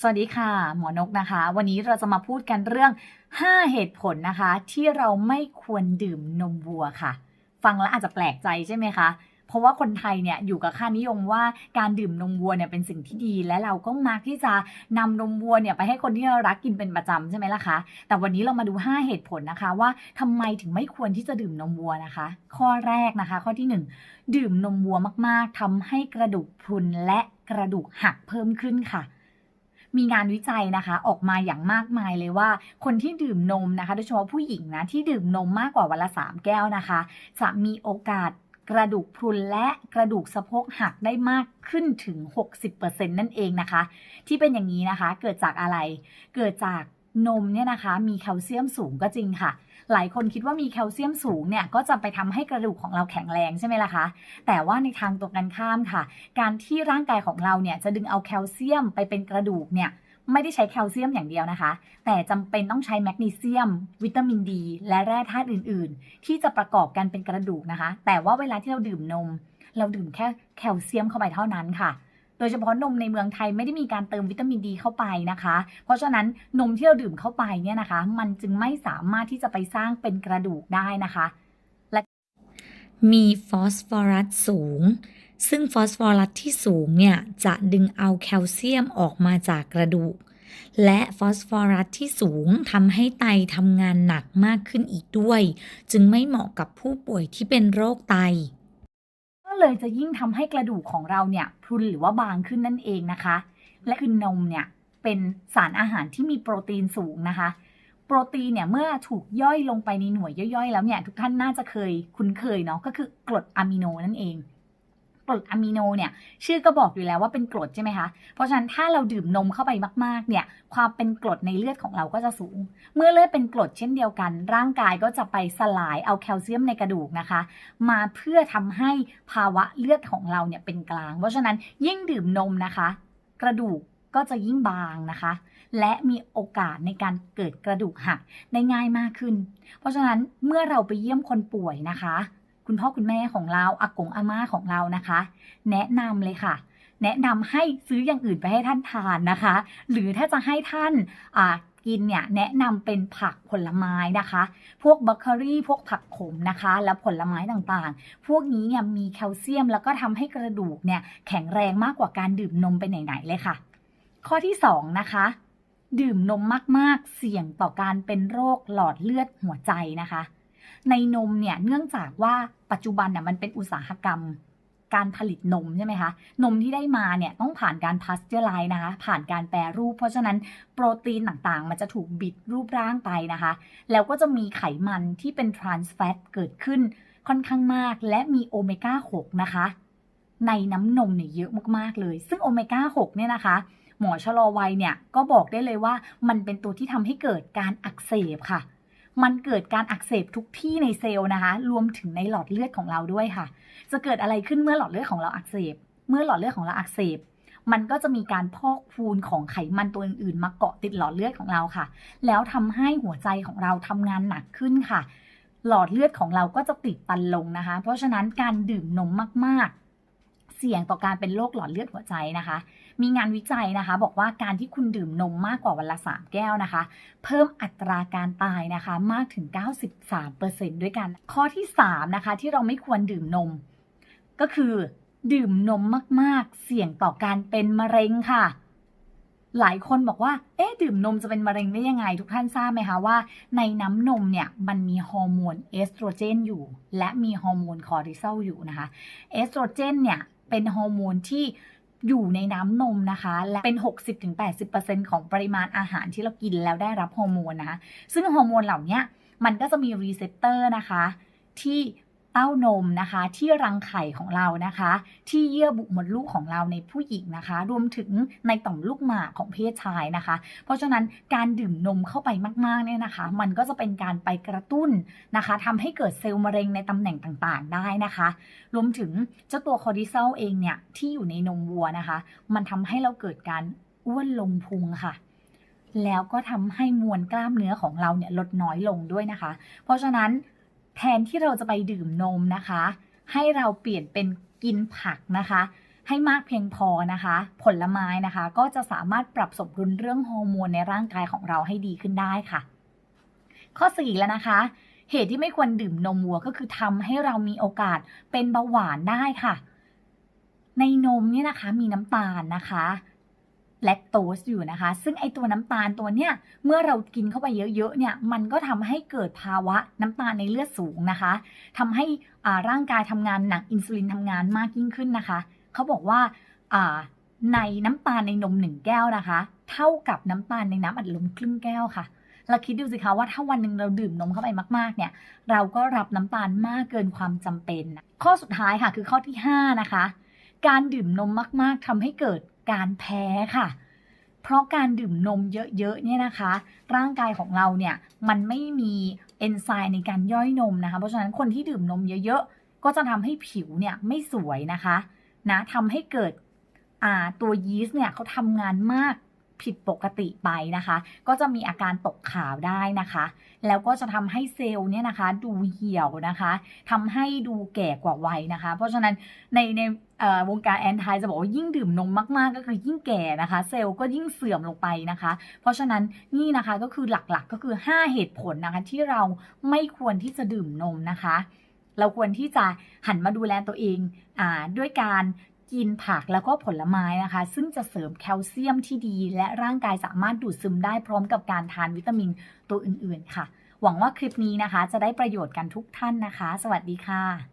สวัสดีค่ะ หมอนกนะคะ วันนี้เราจะมาพูดกันเรื่อง 5 เหตุผลนะคะ ที่เราไม่ควรดื่มนมวัวค่ะ ฟังแล้วอาจจะแปลกใจใช่ไหมคะ เพราะว่าคนไทยเนี่ยอยู่กับค่านิยมว่าการดื่มนมวัวเนี่ยเป็นสิ่งที่ดี และเราก็มักที่จะนำนมวัวเนี่ยไปให้คนที่เรารักกินเป็นประจำใช่ไหมล่ะคะ แต่วันนี้เรามาดู 5 เหตุผลนะคะว่าทำไมถึงไม่ควรที่จะดื่มนมวัวนะคะ ข้อแรกนะคะ ข้อที่ 1 ดื่มนมวัวมากๆทำให้กระดูกพรุนและกระดูกหักเพิ่มขึ้นค่ะ มีงานวิจัยนะคะ ออกมาอย่างมากมายเลยว่า คนที่ดื่มนมนะคะ โดยเฉพาะผู้หญิงนะที่ดื่มนมมากกว่าวันละสามแก้วนะคะ จะมีโอกาสกระดูกพรุนและกระดูกสะโพกหักได้มากขึ้นถึง 60%นั่นเองนะคะ ที่เป็นอย่างนี้นะคะ เกิดจากอะไร เกิดจาก นมเนี่ยนะคะมีแคลเซียมสูงก็จริงค่ะ หลายคนคิดว่ามีแคลเซียมสูงเนี่ยก็จะไปทำให้กระดูกของเราแข็งแรงใช่ไหมล่ะคะ แต่ว่าในทางตรงกันข้ามค่ะ การที่ร่างกายของเราเนี่ยจะดึงเอาแคลเซียมไปเป็นกระดูกเนี่ยไม่ได้ใช้แคลเซียมอย่างเดียวนะคะ แต่จำเป็นต้องใช้แมกนีเซียม วิตามินดี และแร่ธาตุอื่น ๆ ที่จะประกอบกันเป็นกระดูกนะคะ แต่ว่าเวลาที่เราดื่มนม เราดื่มแค่แคลเซียมเข้าไปเท่านั้นค่ะ โดยเฉพาะนมในเมืองไทยไม่ได้มีการเติมวิตามินดีเข้าไปนะคะ เพราะฉะนั้นนมที่เราดื่มเข้าไปเนี่ยนะคะ มันจึงไม่สามารถที่จะไปสร้างเป็นกระดูกได้นะคะและมีฟอสฟอรัสสูง ซึ่งฟอสฟอรัสที่สูงเนี่ยจะดึงเอาแคลเซียมออกมาจากกระดูก และฟอสฟอรัสที่สูงทำให้ไตทำงานหนักมากขึ้นอีกด้วย จึงไม่เหมาะกับผู้ป่วยที่เป็นโรคไต เลยจะยิ่งทำให้กระดูกของเราเนี่ยพรุนหรือว่าบางขึ้นนั่นเองนะคะ และคือนมเนี่ยเป็นสารอาหารที่มีโปรตีนสูงนะคะ โปรตีนเนี่ยเมื่อถูกย่อยลงไปในหน่วยย่อยๆ แล้วเนี่ยทุกท่านน่าจะเคยคุ้นเคยเนาะก็คือกรดอะมิโนนั่นเอง กรดอะมิโนเนี่ยชื่อก็บอกอยู่แล้วว่าเป็นกรดใช่ไหมคะ เพราะฉะนั้นถ้าเราดื่มนมเข้าไปมากๆเนี่ยความเป็นกรดในเลือดของเราก็จะสูง เมื่อเลือดเป็นกรดเช่นเดียวกัน ร่างกายก็จะไปสลายเอาแคลเซียมในกระดูกนะคะ มาเพื่อทำให้ภาวะเลือดของเราเนี่ยเป็นกลาง เพราะฉะนั้นยิ่งดื่มนมนะคะ กระดูกก็จะยิ่งบางนะคะ และมีโอกาสในการเกิดกระดูกหักได้ง่ายมากขึ้น เพราะฉะนั้นเมื่อเราไปเยี่ยมคนป่วยนะคะ คุณพ่อคุณแม่ของเราอากงอาม่าของเรานะคะ แนะนำเลยค่ะ แนะนำให้ซื้ออย่างอื่นไปให้ท่านทานนะคะ หรือถ้าจะให้ท่านอ่ากินเนี่ยแนะนำเป็นผักผลไม้นะคะ พวกบรอกโคลีพวกผักขมนะคะ แล้วผลไม้ต่างๆ พวกนี้เนี่ยมีแคลเซียมแล้วก็ทำให้กระดูกเนี่ยแข็งแรงมากกว่าการดื่มนมไปไหนๆเลยค่ะ ข้อที่ 2 นะคะ ดื่มนมมากๆ เสี่ยงต่อการเป็นโรคหลอดเลือดหัวใจนะคะ ในนมเนี่ยเนื่องจากว่า ปัจจุบันน่ะมันเป็นอุตสาหกรรมการผลิตนมใช่ไหมคะ นมที่ได้มาเนี่ยต้องผ่านการพาสเจอร์ไลน์นะคะ ผ่านการแปรรูป เพราะฉะนั้นโปรตีนต่างๆ มันจะถูกบิดรูปร่างไปนะคะ แล้วก็จะมีไขมันที่เป็นทรานส์แฟตเกิดขึ้นค่อนข้างมาก และมีโอเมก้า 6 นะคะ ในน้ำนมเนี่ยเยอะมากๆเลย ซึ่งโอเมก้า 6 เนี่ยนะคะ หมอชะลอวัยเนี่ยก็บอกได้เลยว่ามันเป็นตัวที่ทำให้เกิดการอักเสบค่ะ มันเกิดการอักเสบทุกที่ในเซลล์นะคะ รวมถึงในหลอดเลือดของเราด้วยค่ะ จะเกิดอะไรขึ้นเมื่อหลอดเลือดของเราอักเสบ เมื่อหลอดเลือดของเราอักเสบ มันก็จะมีการพอกพูนของไขมันตัวอื่นๆ มาเกาะติดหลอดเลือดของเราค่ะ แล้วทำให้หัวใจของเราทำงานหนักขึ้นค่ะ หลอดเลือดของเราก็จะติดตันลงนะคะ เพราะฉะนั้นการดื่มนมมาก เสี่ยงต่อการเป็นโรคหลอดเลือดหัวใจนะคะ มีงานวิจัยนะคะ บอกว่าการที่คุณดื่มนมมากกว่าวันละ 3 แก้วนะคะ เพิ่มอัตราการตายนะคะมากถึง 93%ด้วยกัน ข้อที่ 3 นะคะ ที่เราไม่ควรดื่มนม ก็คือดื่มนมมากๆ เสี่ยงต่อการเป็นมะเร็งค่ะ หลายคนบอกว่า เอ๊ะ ดื่มนมจะเป็นมะเร็งได้ยังไง ทุกท่านทราบไหมคะว่า ในน้ำนมเนี่ย มันมีฮอร์โมนเอสโตรเจนอยู่ และมีฮอร์โมนคอร์ติซอลอยู่นะคะ เอสโตรเจนเนี่ย เป็นฮอร์โมนที่อยู่ในน้ำนมนะคะ และเป็น 60-80%ของปริมาณอาหารที่เรากินแล้วได้รับฮอร์โมนนะคะซึ่งฮอร์โมนเหล่านี้มันก็จะมีรีเซพเตอร์นะคะ ที่ เต้านมนะคะ ที่รังไข่ของเรานะคะ ที่เยื่อบุมดลูกของเราในผู้หญิงนะคะ รวมถึงในต่อมลูกหมากของเพศชายนะคะ เพราะฉะนั้นการดื่มนมเข้าไปมากๆเนี่ยนะคะ มันก็จะเป็นการไปกระตุ้นนะคะทำให้เกิดเซลล์มะเร็งในตำแหน่งต่างๆ ได้นะคะ รวมถึงเจ้าตัวคอร์ติซอลเองเนี่ยที่อยู่ในนมวัวนะคะ มันทำให้เราเกิดการอ้วนลงพุงค่ะแล้วก็ทำให้มวลกล้ามเนื้อของเราเนี่ยลดน้อยลงด้วยนะคะ เพราะฉะนั้น แทนที่เราจะไปดื่มนมนะคะ ให้เราเปลี่ยนเป็นกินผักนะคะ ให้มากเพียงพอนะคะ ผลไม้นะคะ ก็จะสามารถปรับสมดุลเรื่องฮอร์โมนในร่างกายของเราให้ดีขึ้นได้ค่ะ ข้อ4แล้วนะคะ เหตุที่ไม่ควรดื่มนมวัวก็คือทำให้เรามีโอกาสเป็นเบาหวานได้ค่ะ ในนมเนี่ยนะคะมีน้ำตาลนะคะ แลคโตสอยู่นะคะ ซึ่งไอตัวน้ำตาลตัวเนี้ยเมื่อเรากินเข้าไปเยอะๆเนี่ยมันก็ทำให้เกิดภาวะน้ำตาลในเลือดสูงนะคะทำให้อ่าร่างกายทำงานหนักอินซูลินทำงานมากยิ่งขึ้นนะคะเขาบอกว่าอ่าในน้ำตาลในนมหนึ่งแก้วนะคะ เท่ากับน้ำตาลในน้ำอัดลมครึ่งแก้วค่ะเราคิดดูสิคะว่าถ้าวันหนึ่งเราดื่มนมเข้าไปมากๆ เนี่ย เราก็รับน้ำตาลมากเกินความจำเป็น ข้อสุดท้ายค่ะคือข้อที่ 5 นะคะ การดื่มนมมากๆทำให้เกิด การแพ้ค่ะ เพราะการดื่มนมเยอะๆเนี่ยนะคะ ร่างกายของเราเนี่ยมันไม่มีเอนไซม์ในการย่อยนมนะคะ เพราะฉะนั้นคนที่ดื่มนมเยอะๆ ก็จะทำให้ผิวเนี่ยไม่สวยนะคะนะทำให้เกิดตัวยีสต์เนี่ยเขาทำงานมาก ผิดปกติไปนะคะ ก็จะมีอาการตกขาวได้นะคะ แล้วก็จะทำให้เซลล์เนี่ยนะคะดูเหี่ยวนะคะทำให้ดูแก่กว่าวัยนะคะ เพราะฉะนั้นในในวงการแอนไทจะบอกว่ายิ่งดื่มนมมาก ๆ ก็คือยิ่งแก่นะคะ เซลล์ก็ยิ่งเสื่อมลงไปนะคะ เพราะฉะนั้นนี่นะคะก็คือหลักๆก็คือ 5 เหตุผลนะคะที่เราไม่ควรที่จะดื่มนมนะคะเราควรที่จะหันมาดูแลตัวเองอด้วยการ กินผักแล้วก็ผลไม้นะคะ ซึ่งจะเสริมแคลเซียมที่ดี และร่างกายสามารถดูดซึมได้พร้อมกับการทานวิตามินตัวอื่นๆค่ะ หวังว่าคลิปนี้นะคะ จะได้ประโยชน์กันทุกท่านนะคะ สวัสดีค่ะ